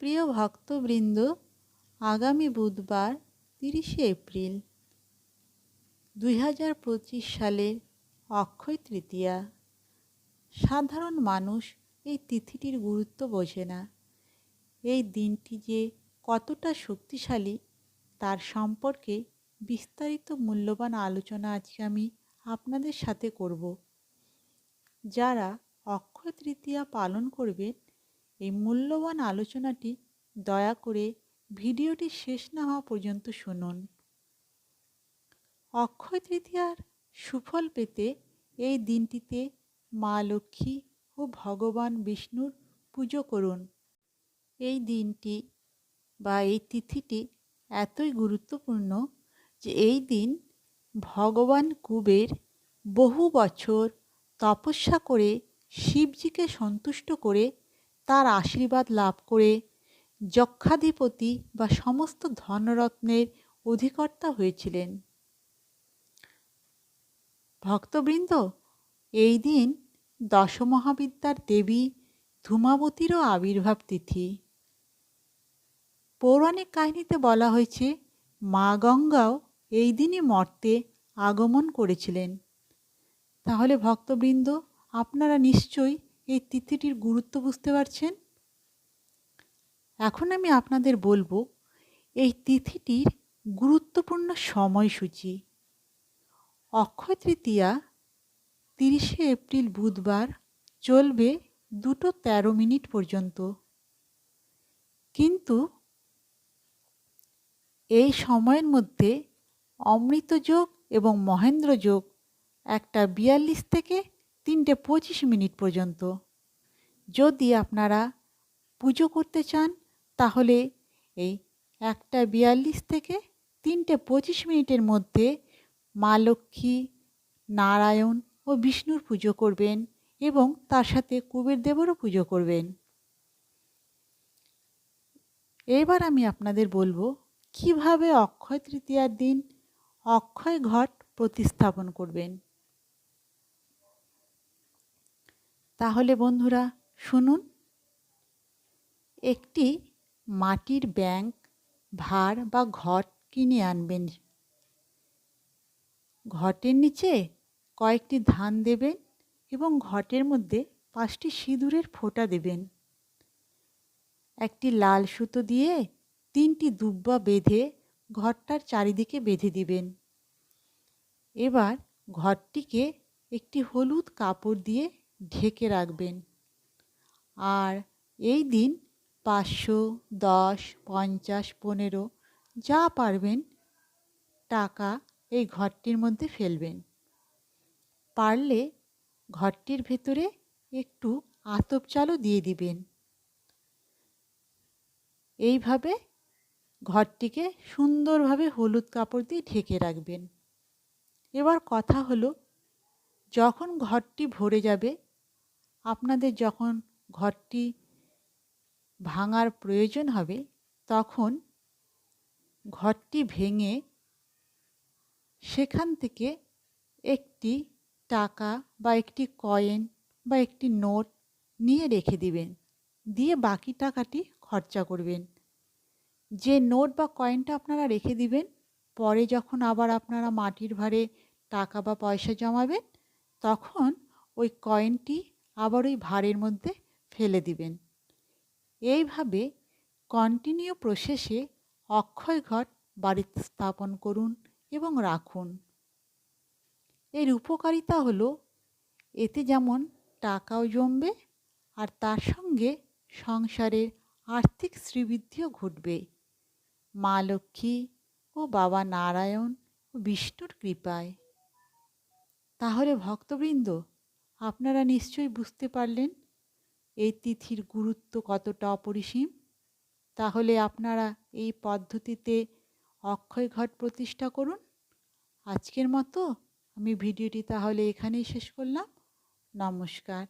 প্রিয় ভক্তবৃন্দ, আগামী বুধবার তিরিশে এপ্রিল দুই হাজার পঁচিশ সালের অক্ষয় তৃতীয়া। সাধারণ মানুষ এই তিথিটির গুরুত্ব বোঝে না। এই দিনটি যে কতটা শক্তিশালী, তার সম্পর্কে বিস্তারিত মূল্যবান আলোচনা আজকে আমি আপনাদের সাথে করব। যারা অক্ষয় তৃতীয়া পালন করবেন এই মূল্যবান আলোচনাটি দয়া করে ভিডিওটি শেষ না হওয়া পর্যন্ত শুনুন। অক্ষয় তৃতীয়ার সুফল পেতে এই দিনটিতে মা লক্ষ্মী ও ভগবান বিষ্ণুর পুজো করুন। এই দিনটি বা এই তিথিটি এতই গুরুত্বপূর্ণ যে এই দিন ভগবান কুবের বহু বছর তপস্যা করে শিবজিকে সন্তুষ্ট করে তার আশীর্বাদ লাভ করে যক্ষাধিপতি বা সমস্ত ধনরত্নের অধিকর্তা হয়েছিলেন। ভক্তবৃন্দ, এই দিন দশমহাবিদ্যার দেবী ধূমাবতীরও আবির্ভাব তিথি। পৌরাণিক কাহিনীতে বলা হয়েছে, মা গঙ্গাও এই দিনই মর্তে আগমন করেছিলেন। তাহলে ভক্তবৃন্দ, আপনারা নিশ্চয়ই এই তিথিটির গুরুত্ব বুঝতে পারছেন? এখন আমি আপনাদের বলব, এই তিথিটির গুরুত্বপূর্ণ সময়সূচি। অক্ষয় তৃতীয়া, তিরিশে এপ্রিল বুধবার চলবে দুটো তেরো মিনিট পর্যন্ত। কিন্তু এই সময়ের মধ্যে অমৃতযোগ এবং মহেন্দ্রযোগ একটা বিয়াল্লিশ থেকে তিনটে পঁচিশ মিনিট পর্যন্ত। যদি আপনারা পুজো করতে চান, তাহলে এই একটা বিয়াল্লিশ থেকে তিনটে পঁচিশ মিনিটের মধ্যে মা লক্ষ্মী, নারায়ণ ও বিষ্ণুর পুজো করবেন এবং তার সাথে কুবের দেবেরও পুজো করবেন। এবার আমি আপনাদের বলব, কীভাবে অক্ষয় তৃতীয়ার দিন অক্ষয় ঘট প্রতিস্থাপন করবেন। তাহলে বন্ধুরা শুনুন। একটি মাটির ব্যাংক, ভার বা ঘট কিনে আনবেন। ঘটের নিচে কয়েকটি ধান দেবেন এবং ঘটের মধ্যে পাঁচটি সিঁদুরের ফোঁটা দেবেন। একটি লাল সুতো দিয়ে তিনটি দুব্বা বেঁধে ঘরটার চারিদিকে বেঁধে দিবেন। এবার ঘরটিকে একটি হলুদ কাপড় দিয়ে ঢেকে রাখবেন। আর এই দিন পাঁচশো, দশ, পঞ্চাশ, পনেরো যা পারবেন টাকা এই ঘরটির মধ্যে ফেলবেন। পারলে ঘরটির ভেতরে একটু আতপ চালও দিয়ে দিবেন। এইভাবে ঘরটিকে সুন্দরভাবে হলুদ কাপড় দিয়ে ঢেকে রাখবেন। এবার কথা হলো, যখন ঘরটি ভরে যাবে আপনাদের যখন ঘরটি ভাঙার প্রয়োজন হবে, তখন ঘরটি ভেঙে সেখান থেকে একটি টাকা বা একটি কয়েন বা একটি নোট নিয়ে রেখে দিবেন। দিয়ে বাকি টাকাটি খরচা করবেন। যে নোট বা কয়েনটা আপনারা রেখে দিবেন, পরে যখন আবার আপনারা মাটির ভারে টাকা বা পয়সা জমাবেন, তখন ওই কয়েনটি আবার ওই ভারের মধ্যে ফেলে দিবেন। এইভাবে কন্টিনিউ প্রসেসে অক্ষয় ঘট বাড়িতে স্থাপন করুন এবং রাখুন। এর উপকারিতা হলো, এতে যেমন টাকাও জমবে আর তার সঙ্গে সংসারের আর্থিক শ্রীবৃদ্ধিও ঘটবে। মা লক্ষ্মী ও বাবা নারায়ণ ও বিষ্ণুর কৃপায়। তাহলে ভক্তবৃন্দ আপনারা নিশ্চয়ই বুঝতে পারলেন এই তিথির গুরুত্ব কতটা অপরিসীম। তাহলে আপনারা এই পদ্ধতিতে অক্ষয় ঘট প্রতিষ্ঠা করুন। আজকের মতো আমি ভিডিওটি তাহলে এখানেই শেষ করলাম। নমস্কার।